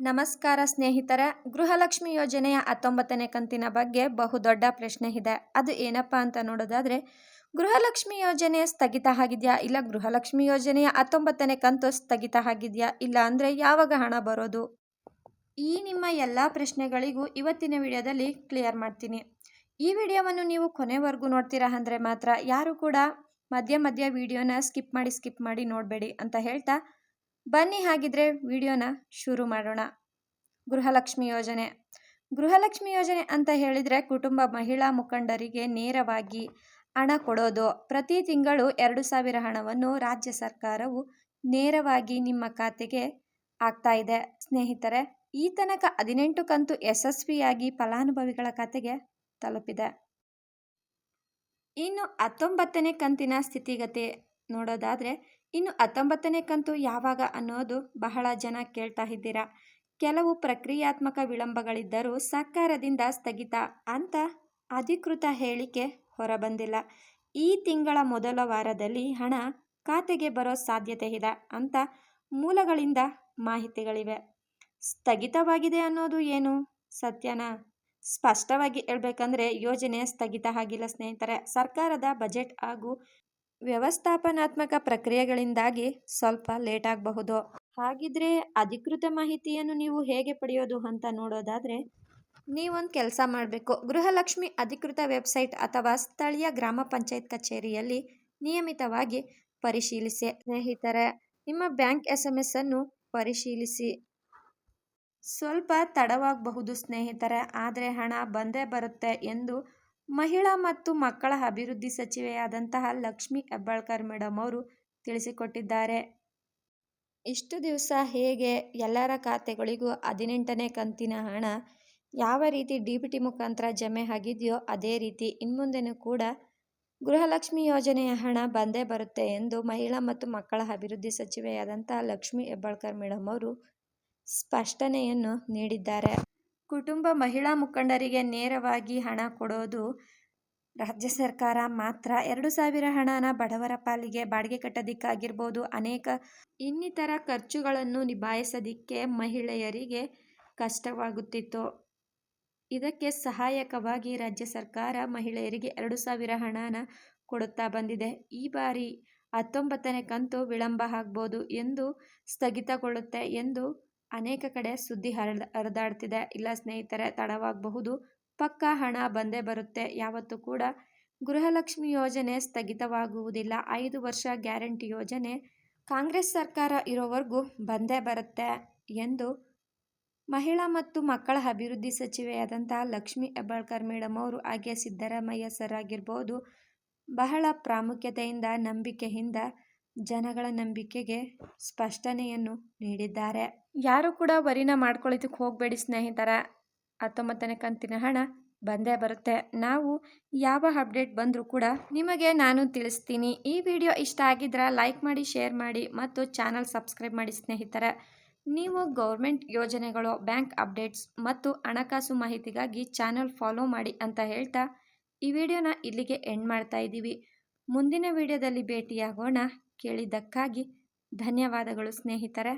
ನಮಸ್ಕಾರ ಸ್ನೇಹಿತರೆ, ಗೃಹಲಕ್ಷ್ಮಿ ಯೋಜನೆಯ ಹತ್ತೊಂಬತ್ತನೇ ಕಂತಿನ ಬಗ್ಗೆ ಬಹುದೊಡ್ಡ ಪ್ರಶ್ನೆ ಇದೆ. ಅದು ಏನಪ್ಪ ಅಂತ ನೋಡೋದಾದರೆ, ಗೃಹಲಕ್ಷ್ಮಿ ಯೋಜನೆ ಸ್ಥಗಿತ ಆಗಿದೆಯಾ? ಇಲ್ಲ, ಗೃಹಲಕ್ಷ್ಮಿ ಯೋಜನೆಯ ಹತ್ತೊಂಬತ್ತನೇ ಕಂತು ಸ್ಥಗಿತ ಆಗಿದೆಯಾ? ಇಲ್ಲ ಅಂದರೆ ಯಾವಾಗ ಹಣ ಬರೋದು? ಈ ನಿಮ್ಮ ಎಲ್ಲ ಪ್ರಶ್ನೆಗಳಿಗೂ ಇವತ್ತಿನ ವಿಡಿಯೋದಲ್ಲಿ ಕ್ಲಿಯರ್ ಮಾಡ್ತೀನಿ. ಈ ವಿಡಿಯೋವನ್ನು ನೀವು ಕೊನೆವರೆಗೂ ನೋಡ್ತೀರಾ ಅಂದರೆ ಮಾತ್ರ ಯಾರು ಕೂಡ ಮಧ್ಯ ಮಧ್ಯ ವಿಡಿಯೋನ ಸ್ಕಿಪ್ ಮಾಡಿ ಸ್ಕಿಪ್ ಮಾಡಿ ನೋಡಬೇಡಿ ಅಂತ ಹೇಳ್ತಾ ಬನ್ನಿ ಹಾಗಿದ್ರೆ ವಿಡಿಯೋನ ಶುರು ಮಾಡೋಣ. ಗೃಹಲಕ್ಷ್ಮಿ ಯೋಜನೆ. ಗೃಹಲಕ್ಷ್ಮಿ ಯೋಜನೆ ಅಂತ ಹೇಳಿದರೆ ಕುಟುಂಬ ಮಹಿಳಾ ಮುಖಂಡರಿಗೆ ನೇರವಾಗಿ ಹಣ ಕೊಡೋದು. ಪ್ರತಿ ತಿಂಗಳು ಎರಡು ಸಾವಿರ ಹಣವನ್ನು ರಾಜ್ಯ ಸರ್ಕಾರವು ನೇರವಾಗಿ ನಿಮ್ಮ ಖಾತೆಗೆ ಆಗ್ತಾ ಇದೆ. ಸ್ನೇಹಿತರೆ, ಈ ತನಕ ಹದಿನೆಂಟು ಕಂತು ಯಶಸ್ವಿಯಾಗಿ ಫಲಾನುಭವಿಗಳ ಖಾತೆಗೆ ತಲುಪಿದೆ. ಇನ್ನು ಹತ್ತೊಂಬತ್ತನೇ ಕಂತಿನ ಸ್ಥಿತಿಗತಿ ನೋಡೋದಾದರೆ ಇನ್ನು ಹತ್ತೊಂಬತ್ತನೇ ಕಂತು ಯಾವಾಗ ಅನ್ನೋದು ಬಹಳ ಜನ ಕೇಳ್ತಾ ಇದ್ದೀರಾ. ಕೆಲವು ಪ್ರಕ್ರಿಯಾತ್ಮಕ ವಿಳಂಬಗಳಿದ್ದರೂ ಸರ್ಕಾರದಿಂದ ಸ್ಥಗಿತ ಅಂತ ಅಧಿಕೃತ ಹೇಳಿಕೆ ಹೊರಬಂದಿಲ್ಲ. ಈ ತಿಂಗಳ ಮೊದಲ ವಾರದಲ್ಲಿ ಹಣ ಖಾತೆಗೆ ಬರೋ ಸಾಧ್ಯತೆ ಇದೆ ಅಂತ ಮೂಲಗಳಿಂದ ಮಾಹಿತಿಗಳಿವೆ. ಸ್ಥಗಿತವಾಗಿದೆ ಅನ್ನೋದು ಏನು? ಸತ್ಯನಾ? ಸ್ಪಷ್ಟವಾಗಿ ಹೇಳಬೇಕಂದ್ರೆ ಯೋಜನೆ ಸ್ಥಗಿತ ಆಗಿಲ್ಲ ಸ್ನೇಹಿತರೆ. ಸರ್ಕಾರದ ಬಜೆಟ್ ಹಾಗೂ ವ್ಯವಸ್ಥಾಪನಾತ್ಮಕ ಪ್ರಕ್ರಿಯೆಗಳಿಂದಾಗಿ ಸ್ವಲ್ಪ ಲೇಟ್ ಆಗಬಹುದು. ಹಾಗಿದ್ರೆ ಅಧಿಕೃತ ಮಾಹಿತಿಯನ್ನು ನೀವು ಹೇಗೆ ಪಡೆಯೋದು ಅಂತ ನೋಡೋದಾದರೆ, ನೀವೊಂದು ಕೆಲಸ ಮಾಡಬೇಕು. ಗೃಹಲಕ್ಷ್ಮಿ ಅಧಿಕೃತ ವೆಬ್ಸೈಟ್ ಅಥವಾ ಸ್ಥಳೀಯ ಗ್ರಾಮ ಪಂಚಾಯತ್ ಕಚೇರಿಯಲ್ಲಿ ನಿಯಮಿತವಾಗಿ ಪರಿಶೀಲಿಸಿ. ಸ್ನೇಹಿತರೆ, ನಿಮ್ಮ ಬ್ಯಾಂಕ್ ಎಸ್ ಎಂ ಎಸ್ ಅನ್ನು ಪರಿಶೀಲಿಸಿ. ಸ್ವಲ್ಪ ತಡವಾಗಬಹುದು ಸ್ನೇಹಿತರೆ, ಆದರೆ ಹಣ ಬಂದೇ ಬರುತ್ತೆ ಎಂದು ಮಹಿಳಾ ಮತ್ತು ಮಕ್ಕಳ ಅಭಿವೃದ್ಧಿ ಸಚಿವೆಯಾದಂತಹ ಲಕ್ಷ್ಮಿ ಹೆಬ್ಬಾಳ್ಕರ್ ಮೇಡಮ್ ಅವರು ತಿಳಿಸಿಕೊಟ್ಟಿದ್ದಾರೆ. ಇಷ್ಟು ದಿವಸ ಹೇಗೆ ಎಲ್ಲರ ಖಾತೆಗಳಿಗೂ ಹದಿನೆಂಟನೇ ಕಂತಿನ ಹಣ ಯಾವ ರೀತಿ ಡಿ ಬಿ ಟಿ ಮುಖಾಂತರ ಜಮೆ ಆಗಿದೆಯೋ ಅದೇ ರೀತಿ ಇನ್ಮುಂದೆನೂ ಕೂಡ ಗೃಹಲಕ್ಷ್ಮಿ ಯೋಜನೆಯ ಹಣ ಬಂದೇ ಬರುತ್ತೆ ಎಂದು ಮಹಿಳಾ ಮತ್ತು ಮಕ್ಕಳ ಅಭಿವೃದ್ಧಿ ಸಚಿವೆಯಾದಂತಹ ಲಕ್ಷ್ಮಿ ಹೆಬ್ಬಾಳ್ಕರ್ ಮೇಡಮ್ ಅವರು ಸ್ಪಷ್ಟನೆಯನ್ನು ನೀಡಿದ್ದಾರೆ. ಕುಟುಂಬ ಮಹಿಳಾ ಮುಖಂಡರಿಗೆ ನೇರವಾಗಿ ಹಣ ಕೊಡೋದು ರಾಜ್ಯ ಸರ್ಕಾರ ಮಾತ್ರ. ಎರಡು ಸಾವಿರ ಹಣನ ಬಡವರ ಪಾಲಿಗೆ ಬಾಡಿಗೆ ಕಟ್ಟೋದಿಕ್ಕಾಗಿರ್ಬೋದು. ಅನೇಕ ಇನ್ನಿತರ ಖರ್ಚುಗಳನ್ನು ನಿಭಾಯಿಸೋದಿಕ್ಕೆ ಮಹಿಳೆಯರಿಗೆ ಕಷ್ಟವಾಗುತ್ತಿತ್ತು. ಇದಕ್ಕೆ ಸಹಾಯಕವಾಗಿ ರಾಜ್ಯ ಸರ್ಕಾರ ಮಹಿಳೆಯರಿಗೆ ಎರಡು ಸಾವಿರ ಹಣನ ಕೊಡುತ್ತಾ ಬಂದಿದೆ. ಈ ಬಾರಿ ಹತ್ತೊಂಬತ್ತನೇ ಕಂತು ವಿಳಂಬ ಆಗ್ಬೋದು ಎಂದು ಸ್ಥಗಿತಗೊಳ್ಳುತ್ತೆ ಎಂದು ಅನೇಕ ಕಡೆ ಸುದ್ದಿ ಹರಿದ ಹರಿದಾಡ್ತಿದೆ. ಇಲ್ಲ ಸ್ನೇಹಿತರೆ, ತಡವಾಗಬಹುದು. ಪಕ್ಕಾ ಹಣ ಬಂದೇ ಬರುತ್ತೆ. ಯಾವತ್ತೂ ಕೂಡ ಗೃಹಲಕ್ಷ್ಮಿ ಯೋಜನೆ ಸ್ಥಗಿತವಾಗುವುದಿಲ್ಲ. ಐದು ವರ್ಷ ಗ್ಯಾರಂಟಿ ಯೋಜನೆ ಕಾಂಗ್ರೆಸ್ ಸರ್ಕಾರ ಇರೋವರೆಗೂ ಬಂದೇ ಬರುತ್ತೆ ಎಂದು ಮಹಿಳಾ ಮತ್ತು ಮಕ್ಕಳ ಅಭಿವೃದ್ಧಿ ಸಚಿವೆಯಾದಂತಹ ಲಕ್ಷ್ಮಿ ಹೆಬ್ಬಾಳ್ಕರ್ ಮೇಡಮ್ ಅವರು ಹಾಗೆ ಸಿದ್ದರಾಮಯ್ಯ ಸರ್ ಆಗಿರ್ಬೋದು, ಬಹಳ ಪ್ರಾಮುಖ್ಯತೆಯಿಂದ, ನಂಬಿಕೆಯಿಂದ ಜನಗಳ ನಂಬಿಕೆಗೆ ಸ್ಪಷ್ಟನೆಯನ್ನು ನೀಡಿದ್ದಾರೆ. ಯಾರು ಕೂಡ ವರಿನ ಮಾಡ್ಕೊಳ್ಳೋದಕ್ಕೆ ಹೋಗಬೇಡಿ ಸ್ನೇಹಿತರ. ಹತ್ತೊಂಬತ್ತನೇ ಕಂತಿನ ಹಣ ಬಂದೇ ಬರುತ್ತೆ. ನಾವು ಯಾವ ಅಪ್ಡೇಟ್ ಬಂದರೂ ಕೂಡ ನಿಮಗೆ ನಾನು ತಿಳಿಸ್ತೀನಿ. ಈ ವಿಡಿಯೋ ಇಷ್ಟ ಆಗಿದ್ರೆ ಲೈಕ್ ಮಾಡಿ, ಶೇರ್ ಮಾಡಿ ಮತ್ತು ಚಾನಲ್ ಸಬ್ಸ್ಕ್ರೈಬ್ ಮಾಡಿ ಸ್ನೇಹಿತರೆ. ನೀವು ಗೌರ್ಮೆಂಟ್ ಯೋಜನೆಗಳು, ಬ್ಯಾಂಕ್ ಅಪ್ಡೇಟ್ಸ್ ಮತ್ತು ಹಣಕಾಸು ಮಾಹಿತಿಗಾಗಿ ಚಾನಲ್ ಫಾಲೋ ಮಾಡಿ ಅಂತ ಹೇಳ್ತಾ ಈ ವಿಡಿಯೋನ ಇಲ್ಲಿಗೆ ಎಂಡ್ ಮಾಡ್ತಾ ಇದ್ದೀವಿ. ಮುಂದಿನ ವಿಡಿಯೋದಲ್ಲಿ ಭೇಟಿಯಾಗೋಣ. ಕೇಳಿದ್ದಕ್ಕಾಗಿ ಧನ್ಯವಾದಗಳು ಸ್ನೇಹಿತರೆ.